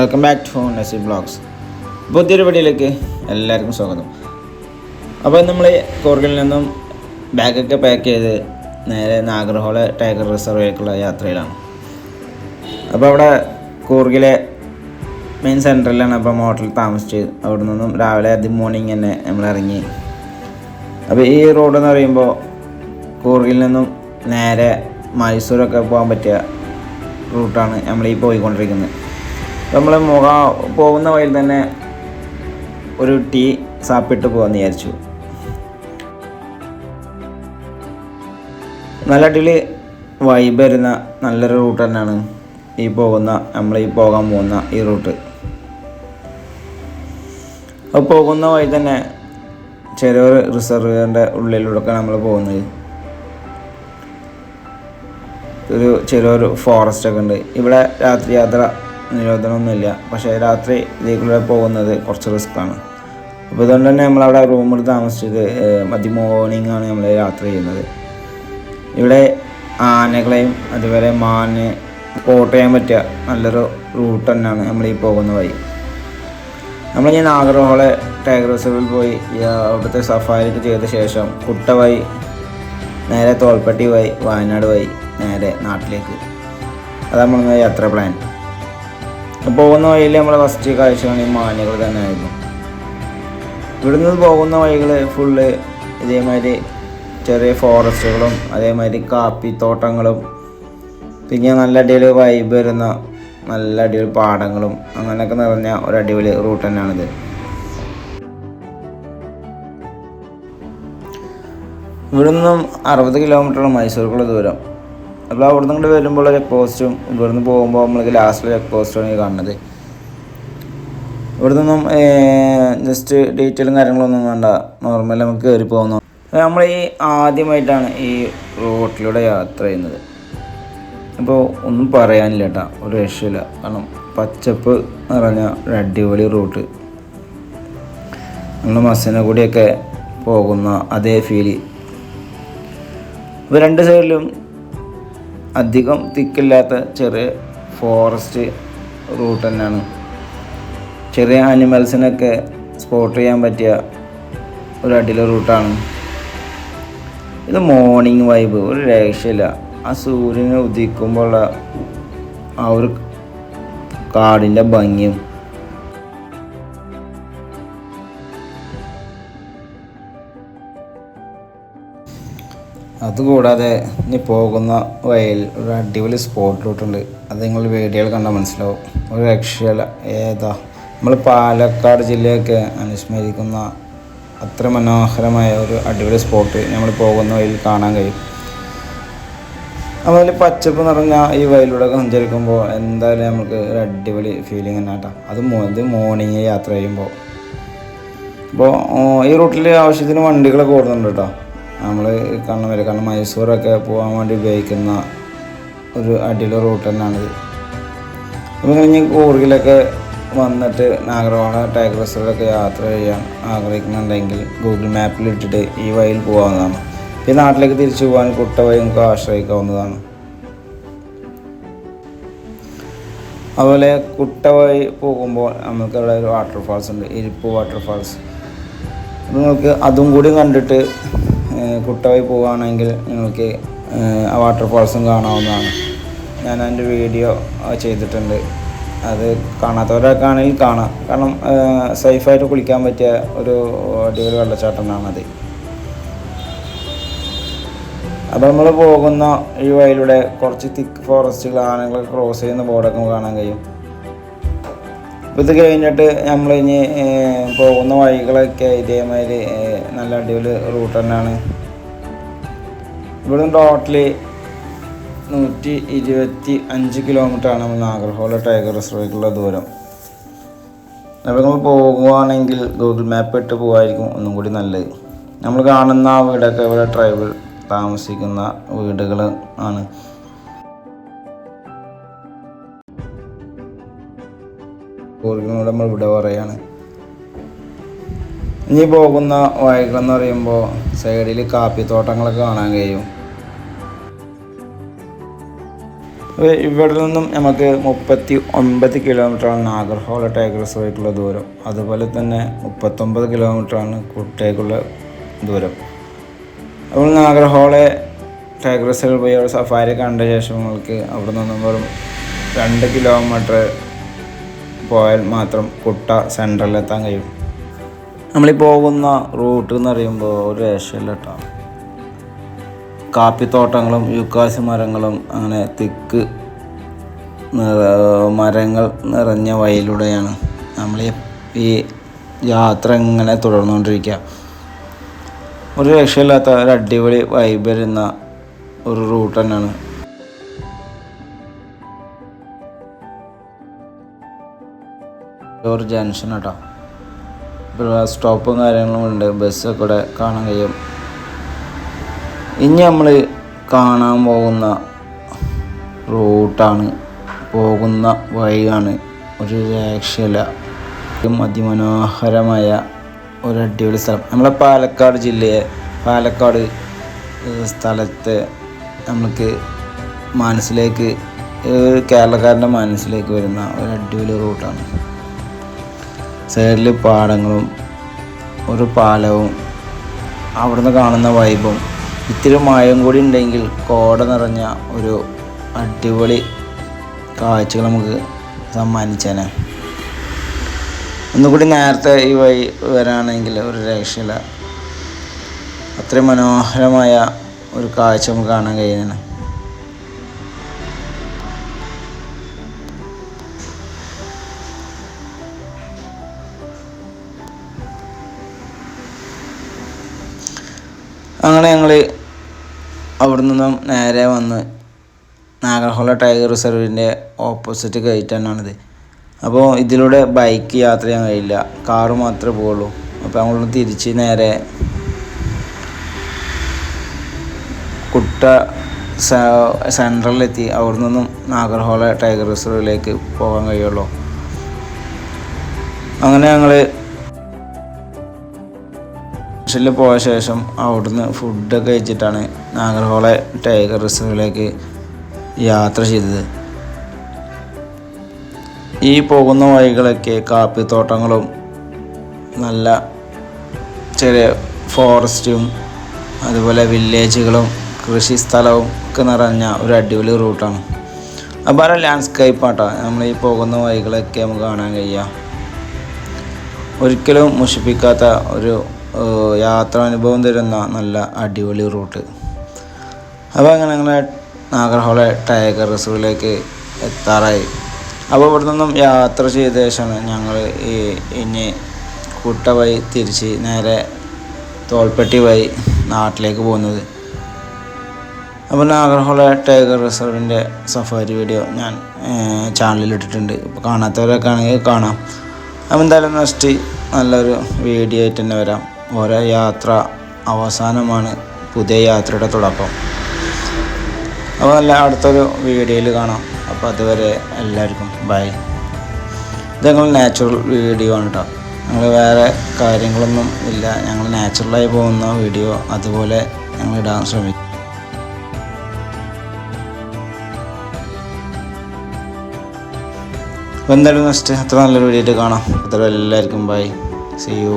Welcome back to Nasi blogs പുതിയൊരു വീഡിയോയിലേക്ക് എല്ലാവർക്കും സ്വാഗതം. അപ്പോൾ നമ്മൾ കൂർഗിൽ നിന്നും ബാഗൊക്കെ പാക്ക് ചെയ്ത് നേരെ നാഗർഹോള ടൈഗർ റിസർവേക്കുള്ള യാത്രയിലാണ്. അപ്പോൾ അവിടെ കൂർഗിലെ മെയിൻ സെന്ററിലാണ് അപ്പോൾ ഹോട്ടലിൽ താമസിച്ച് അവിടെ നിന്നും രാവിലെ അതി മോർണിംഗ് തന്നെ നമ്മൾ ഇറങ്ങി. അപ്പോൾ ഈ റോഡ് എന്ന് പറയുമ്പോൾ കൂർഗിൽ നിന്നും നേരെ മൈസൂരൊക്കെ പോകാൻ പറ്റിയ റൂട്ടാണ് നമ്മൾ ഈ പോയിക്കൊണ്ടിരിക്കുന്നത്. നമ്മൾ മുഖ പോകുന്ന വഴിയിൽ തന്നെ ഒരു ടീ സാപ്പിട്ട് പോകാമെന്ന് വിചാരിച്ചു. നല്ല അടിയിൽ വൈബ് വരുന്ന നല്ലൊരു റൂട്ട് തന്നെയാണ് ഈ പോകുന്ന നമ്മൾ ഈ പോകാൻ പോകുന്ന ഈ റൂട്ട് അപ്പോൾ പോകുന്ന വഴി തന്നെ ചെറിയൊരു റിസർവിന്റെ ഉള്ളിലൂടെയൊക്കെ നമ്മൾ പോകുന്നത്. ഒരു ചെറിയൊരു ഫോറസ്റ്റ് ഒക്കെ ഉണ്ട്. ഇവിടെ രാത്രി യാത്ര നിരോധനമൊന്നുമില്ല. പക്ഷേ രാത്രി ഇതിലൂടെ പോകുന്നത് കുറച്ച് റിസ്ക്കാണ് അപ്പോൾ അതുകൊണ്ട് തന്നെ നമ്മളവിടെ റൂമിൽ താമസിച്ചത് മതി മോർണിംഗ് ആണ് നമ്മൾ യാത്ര ചെയ്യുന്നത്. ഇവിടെ ആനകളെയും അതുപോലെ മാന് സ്പോട്ട് ചെയ്യാൻ പറ്റിയ നല്ലൊരു റൂട്ട് തന്നെയാണ് നമ്മൾ ഈ പോകുന്ന വഴി. നമ്മൾ ഞാൻ നാഗർഹോളെ ടൈഗർ റിസർവിൽ പോയി അവിടുത്തെ സഫാരിക്ക് ചെയ്ത ശേഷം കുട്ട വഴി നേരെ തോൽപ്പട്ടി വഴി വയനാട് വഴി നേരെ നാട്ടിലേക്ക്. അതാണ് നമ്മൾ യാത്ര പ്ലാൻ പോകുന്ന വഴിയിൽ നമ്മൾ ഫസ്റ്റ് കാഴ്ച ഈ മാനുകൾ തന്നെ ആയിരുന്നു. ഇവിടുന്ന് പോകുന്ന വഴികൾ ഫുള്ള് ഇതേമാതിരി ചെറിയ ഫോറസ്റ്റുകളും അതേമാതിരി കാപ്പിത്തോട്ടങ്ങളും പിന്നെ നല്ല അടിപൊളി വൈബ് വരുന്ന നല്ല അടിപൊളി പാടങ്ങളും അങ്ങനെയൊക്കെ നിറഞ്ഞ ഒരു അടിപൊളി റൂട്ട് തന്നെയാണിത്. ഇവിടുന്നും അറുപത് കിലോമീറ്ററാണ് മൈസൂർക്കുള്ള ദൂരം. അപ്പോൾ അവിടെ നിന്ന് ഇങ്ങോട്ട് വരുമ്പോൾ ചെക്ക് പോസ്റ്റും ഇവിടുന്ന് പോകുമ്പോൾ നമ്മൾക്ക് ലാസ്റ്റിലെ ചെക്ക് പോസ്റ്റാണ് കാണുന്നത്. ഇവിടെ നിന്നും ജസ്റ്റ് ഡീറ്റെയിലും കാര്യങ്ങളൊന്നും വേണ്ട. നോർമൽ നമുക്ക് കയറി പോകുന്നു നമ്മൾ ഈ ആദ്യമായിട്ടാണ് ഈ റോട്ടിലൂടെ യാത്ര ചെയ്യുന്നത്. അപ്പോൾ ഒന്നും പറയാനില്ല കേട്ടോ. ഒരു രക്ഷയില്ല. കാരണം പച്ചപ്പ് നിറഞ്ഞ ഒരു അടിപൊളി റൂട്ട്. നമ്മൾ മസന കൂടിയൊക്കെ പോകുന്ന അതേ ഫീൽ അപ്പോൾ രണ്ട് സൈഡിലും അധികം തിക്കില്ലാത്ത ചെറിയ ഫോറസ്റ്റ് റൂട്ട് തന്നെയാണ്. ചെറിയ ആനിമൽസിനൊക്കെ സ്പോട്ട് ചെയ്യാൻ പറ്റിയ ഒരു അടിയിലെ റൂട്ടാണ് ഇത് മോർണിംഗ് വൈബ് ഒരു രക്ഷയില്ല. ആ സൂര്യനെ ഉദിക്കുമ്പോഴുള്ള ആ ഒരു കാടിന്റെ ഭംഗിയും അതുകൂടാതെ ഇനി പോകുന്ന വഴിയിൽ ഒരു അടിപൊളി സ്പോട്ട് റൂട്ടുണ്ട് അത് നിങ്ങൾ വീഡിയോയിൽ കണ്ടാൽ മനസ്സിലാവും. ഒരു രക്ഷയല്ല. ഏതാ? നമ്മൾ പാലക്കാട് ജില്ലയൊക്കെ അനുസ്മരിക്കുന്ന അത്ര മനോഹരമായ ഒരു അടിപൊളി സ്പോട്ട് നമ്മൾ പോകുന്ന വഴിയിൽ കാണാൻ കഴിയും. അതുപോലെ പച്ചപ്പ് നിറഞ്ഞ ഈ വയലിലൂടെ സഞ്ചരിക്കുമ്പോൾ എന്തായാലും നമുക്ക് ഒരു അടിപൊളി ഫീലിംഗ് തന്നെ കേട്ടോ. അത് ഇത് മോർണിംഗ് യാത്ര ചെയ്യുമ്പോൾ അപ്പോൾ ഈ റൂട്ടിൽ ആവശ്യത്തിന് വണ്ടികളൊക്കെ ഓടുന്നുണ്ട് കേട്ടോ. നമ്മൾ കാണാൻ വരെ കാരണം മൈസൂരൊക്കെ പോകാൻ വേണ്ടി ഉപയോഗിക്കുന്ന ഒരു അടിയിലെ റൂട്ട് തന്നെയാണിത്. അപ്പോൾ കഴിഞ്ഞ് കൂർഗിലൊക്കെ വന്നിട്ട് നാഗർവാള ടൈഗർ റിസർവിലൊക്കെ യാത്ര ചെയ്യാൻ ആഗ്രഹിക്കുന്നുണ്ടെങ്കിൽ ഗൂഗിൾ മാപ്പിൽ ഇട്ടിട്ട് ഈ വഴിയിൽ പോകാവുന്നതാണ് ഈ നാട്ടിലേക്ക് തിരിച്ചു പോകാൻ കുട്ട വഴി നമുക്ക് ആശ്രയിക്കാവുന്നതാണ്. അതുപോലെ കുട്ട വഴി പോകുമ്പോൾ നമുക്ക് അവിടെ ഒരു വാട്ടർഫാൾസ് ഉണ്ട്. ഇരിപ്പ് വാട്ടർഫാൾസ് നിങ്ങൾക്ക് അതും കൂടി കണ്ടിട്ട് ഏഹ്, കുട്ട പോവുകയാണെങ്കിൽ നിങ്ങൾക്ക് ആ വാട്ടർഫാൾസും കാണാവുന്നതാണ്. ഞാൻ അതിന്റെ വീഡിയോ ചെയ്തിട്ടുണ്ട്. അത് കാണാത്തവരൊക്കെയാണെങ്കിൽ കാണാം. കാരണം സേഫായിട്ട് കുളിക്കാൻ പറ്റിയ ഒരു അടിപൊളി വെള്ളച്ചാട്ടമാണത് അപ്പോൾ നമ്മൾ പോകുന്ന ഈ വഴിയിലൂടെ കുറച്ച് തിക്ക് ഫോറസ്റ്റുകൾ ആനകളൊക്കെ ക്രോസ് ചെയ്യുന്ന ബോർഡൊക്കെ കാണാൻ കഴിയും. അപ്പോൾ ഇത് കഴിഞ്ഞിട്ട് നമ്മൾ ഇനി പോകുന്ന വഴികളൊക്കെ ഇതേമാതിരി നല്ല അടിപൊളി റൂട്ട് തന്നെയാണ്. ഇവിടുന്ന് ടോട്ടലി നൂറ്റി ഇരുപത്തി അഞ്ച് കിലോമീറ്ററാണ് നമ്മൾ നാഗർഹോള ടൈഗർ റിസർവേക്കുള്ള ദൂരം. അപ്പോൾ നമ്മൾ പോകുവാണെങ്കിൽ ഗൂഗിൾ മാപ്പ് ഇട്ട് പോകുമായിരിക്കും ഒന്നും കൂടി നല്ലത്. നമ്മൾ കാണുന്ന വീടൊക്കെ ഇവിടെ ട്രൈബൽ താമസിക്കുന്ന വീടുകൾ ആണ്. കൂർഗിനോട് നമ്മൾ ഇവിടെ പറയാണ്. ഇനി പോകുന്ന വഴികളെന്ന് പറയുമ്പോൾ സൈഡിൽ കാപ്പിത്തോട്ടങ്ങളൊക്കെ കാണാൻ കഴിയും. ഇവിടെ നിന്നും നമുക്ക് മുപ്പത്തി ഒൻപത് കിലോമീറ്ററാണ് നാഗർഹോള ടൈഗർ റിസർവേക്കുള്ള ദൂരം. അതുപോലെ തന്നെ മുപ്പത്തൊമ്പത് കിലോമീറ്ററാണ് കുട്ടേക്കുള്ള ദൂരം. അപ്പോൾ നാഗർഹോളെ ടൈഗർ റിസർവ് പോയി അവിടെ സഫാരി കണ്ട ശേഷം നമുക്ക് അവിടെ നിന്നും വെറും രണ്ട് കിലോമീറ്റർ പോയാൽ മാത്രം കുട്ട സെന്ററിലെത്താൻ കഴിയും. നമ്മളീ പോകുന്ന റൂട്ട് എന്ന് പറയുമ്പോൾ ഒരു രക്ഷയില്ല കേട്ടോ കാപ്പിത്തോട്ടങ്ങളും യുക്കാസി മരങ്ങളും അങ്ങനെ തിക്ക് മരങ്ങൾ നിറഞ്ഞ വയലിലൂടെയാണ് നമ്മൾ ഈ യാത്ര ഇങ്ങനെ തുടർന്നുകൊണ്ടിരിക്കുക ഒരു രക്ഷയില്ലാത്ത ഒരു അടിപൊളി വൈബ് വരുന്ന ഒരു റൂട്ട് തന്നെയാണ് ഒരു ജംഗ്ഷൻ കേട്ടോ സ്റ്റോപ്പും കാര്യങ്ങളും ഉണ്ട്. ബസ്സൊക്കെ ഇവിടെ കാണാൻ കഴിയും. ഇനി നമ്മൾ കാണാൻ പോകുന്ന റൂട്ടാണ്. പോകുന്ന വഴിയാണ് ഒരു രക്ഷയില്ല. അതിമനോഹരമായ ഒരു അടിപൊളി സ്ഥലം. നമ്മളെ പാലക്കാട് ജില്ലയെ പാലക്കാട് സ്ഥലത്തെ നമുക്ക് മനസ്സിലേക്ക് കേരളക്കാരന്റെ മനസ്സിലേക്ക് വരുന്ന ഒരു അടിപൊളി റൂട്ടാണ്. സൈഡിൽ പാടങ്ങളും ഒരു പാലവും അവിടുന്ന് കാണുന്ന വൈബും. ഇത്തിരി മഴയും കൂടി ഉണ്ടെങ്കിൽ കോട നിറഞ്ഞ ഒരു അടിപൊളി കാഴ്ചകൾ നമുക്ക് സമ്മാനിച്ചേനെ. ഒന്നുകൂടി നേരത്തെ ഈ വഴി വരാണെങ്കിൽ ഒരു രക്ഷയില്ല. അത്രയും മനോഹരമായ ഒരു കാഴ്ച നമുക്ക് കാണാൻ കഴിയുന്നതാണ് അങ്ങനെ ഞങ്ങൾ അവിടെ നിന്നും നേരെ വന്ന് നാഗർഹോള ടൈഗർ റിസർവിന്റെ ഓപ്പോസിറ്റ് കയറ്റാനാണിത് അപ്പോൾ ഇതിലൂടെ ബൈക്ക് യാത്ര ചെയ്യാൻ കഴിയില്ല. കാറ് മാത്രമേ പോകുള്ളൂ അപ്പോൾ നമ്മൾ തിരിച്ച് നേരെ കുട്ട സെൻട്രലിലെത്തി അവിടെ നിന്നും നാഗർഹോള ടൈഗർ റിസർവിലേക്ക് പോകാൻ കഴിയുള്ളൂ. അങ്ങനെ ഞങ്ങൾ സ്റ്റേഷനിൽ പോയ ശേഷം അവിടുന്ന് ഫുഡൊക്കെ കഴിച്ചിട്ടാണ് നാഗർഹോളെ ടൈഗർ റിസർവിലേക്ക് യാത്ര ചെയ്തത്. ഈ പോകുന്ന വഴികളൊക്കെ കാപ്പിത്തോട്ടങ്ങളും നല്ല ചെറിയ ഫോറസ്റ്റും അതുപോലെ വില്ലേജുകളും കൃഷി സ്ഥലവും ഒക്കെ നിറഞ്ഞ ഒരു അടിപൊളി റൂട്ടാണ്. അപ്പോൾ ആ ലാൻഡ്സ്കേപ്പാട്ടോ നമ്മൾ ഈ പോകുന്ന വഴികളൊക്കെ നമുക്ക് കാണാൻ കഴിയുക ഒരിക്കലും മുഷിപ്പിക്കാത്ത ഒരു യാത്രാനുഭവം തരുന്ന നല്ല അടിപൊളി റൂട്ട്. അപ്പോൾ അങ്ങനെ ഞങ്ങൾ നാഗർഹോളെ ടൈഗർ റിസർവിലേക്ക് എത്താറായി. അപ്പോൾ ഇവിടെ നിന്നും യാത്ര ചെയ്ത ശേഷമാണ് ഞങ്ങൾ ഈ ഇനി കൂട്ട വഴി തിരിച്ച് നേരെ തോൽപ്പെട്ടി വഴി നാട്ടിലേക്ക് പോകുന്നത്. അപ്പോൾ നാഗർഹോള ടൈഗർ റിസർവിന്റെ സഫാരി വീഡിയോ ഞാൻ ചാനലിൽ ഇട്ടിട്ടുണ്ട്. ഇപ്പോൾ കാണാത്തവരൊക്കെ ആണെങ്കിൽ കാണാം. അപ്പോൾ എന്തായാലും നെക്സ്റ്റ് നല്ലൊരു വീഡിയോ ആയിട്ട് തന്നെ വരാം. ഓരോ യാത്ര അവസാനമാണ് പുതിയ യാത്രയുടെ തുടക്കം. അപ്പോൾ നല്ല അടുത്തൊരു വീഡിയോയിൽ കാണാം. അപ്പോൾ അതുവരെ എല്ലാവർക്കും ബൈ. ഇത് ഞങ്ങൾ നാച്ചുറൽ വീഡിയോ ആണ് കേട്ടോ ഞങ്ങൾ വേറെ കാര്യങ്ങളൊന്നും ഇല്ല. ഞങ്ങൾ നാച്ചുറലായി പോകുന്ന വീഡിയോ അതുപോലെ ഞങ്ങൾ ഇടാൻ ശ്രമിക്കും. എന്തായാലും നെക്സ്റ്റ് അത്ര നല്ലൊരു വീഡിയോ കാണാം. അത്ര എല്ലാവർക്കും ബൈ സി യു